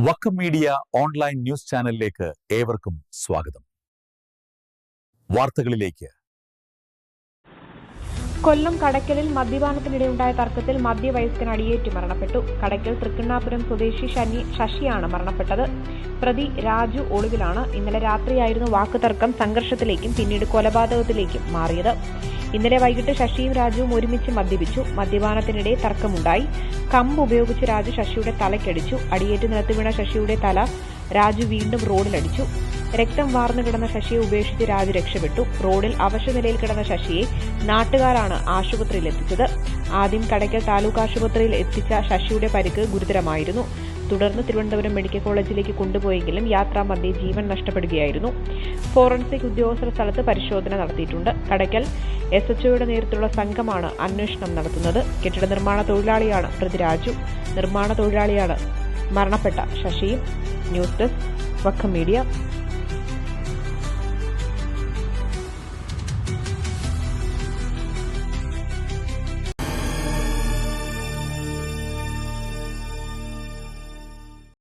Vakkom media online news ചാനലിലേക്ക് ഏവർക്കും സ്വാഗതം. വാർത്തകളിലേക്ക്. കൊല്ലം കടയ്ക്കലിൽ മദ്യപാനത്തിനിടെയുണ്ടായ തർക്കത്തിൽ മദ്യവയസ്കൻ അടിയേറ്റ് മരണപ്പെട്ടു. കടയ്ക്കൽ തൃക്കണ്ണാപുരം സ്വദേശി ശനി ശശിയാണ് മരണപ്പെട്ടത്. പ്രതി രാജു ഒളിവിലാണ്. ഇന്നലെ രാത്രിയായിരുന്നു വാക്കുതർക്കം സംഘർഷത്തിലേക്കും പിന്നീട് കൊലപാതകത്തിലേക്കും മാറിയത്. ഇന്നലെ വൈകിട്ട് ശശിയും രാജുവും ഒരുമിച്ച് മദ്യപിച്ചു. മദ്യപാനത്തിനിടെ തർക്കമുണ്ടായി. കമ്പ് ഉപയോഗിച്ച് രാജു ശശിയുടെ തലയ്ക്കടിച്ചു. അടിയേറ്റ് നിലത്ത് വീണ ശശിയുടെ തല രാജു വീണ്ടും റോഡിലടിച്ചു. രക്തം വാർന്നു കിടന്ന ശശിയെ ഉപേക്ഷിച്ച് രാജു രക്ഷപ്പെട്ടു. റോഡിൽ അവശനിലയിൽ കിടന്ന ശശിയെ നാട്ടുകാരാണ് ആശുപത്രിയിൽ എത്തിച്ചത് ആദ്യം കടയ്ക്കൽ താലൂക്ക് ആശുപത്രിയിൽ എത്തിച്ച ശശിയുടെ പരിക്ക് ഗുരുതരമായിരുന്നു. തുടർന്ന് തിരുവനന്തപുരം മെഡിക്കൽ കോളേജിലേക്ക് കൊണ്ടുപോയെങ്കിലും യാത്രാമധ്യേ ജീവൻ നഷ്ടപ്പെടുകയായിരുന്നു. ഫോറൻസിക് ഉദ്യോഗസ്ഥർ സ്ഥലത്ത് പരിശോധന നടത്തിയിട്ടുണ്ട്. കടയ്ക്കൽ എസ് എച്ച്ഒയുടെ നേതൃത്വത്തിലുള്ള സംഘമാണ് അന്വേഷണം നടത്തുന്നത്. കെട്ടിട നിർമ്മാണ തൊഴിലാളിയാണ് പൃഥ്വിരാജു. നിർമ്മാണ തൊഴിലാളിയാണ് മരണപ്പെട്ട ശശിയും. News desk Vakkom media.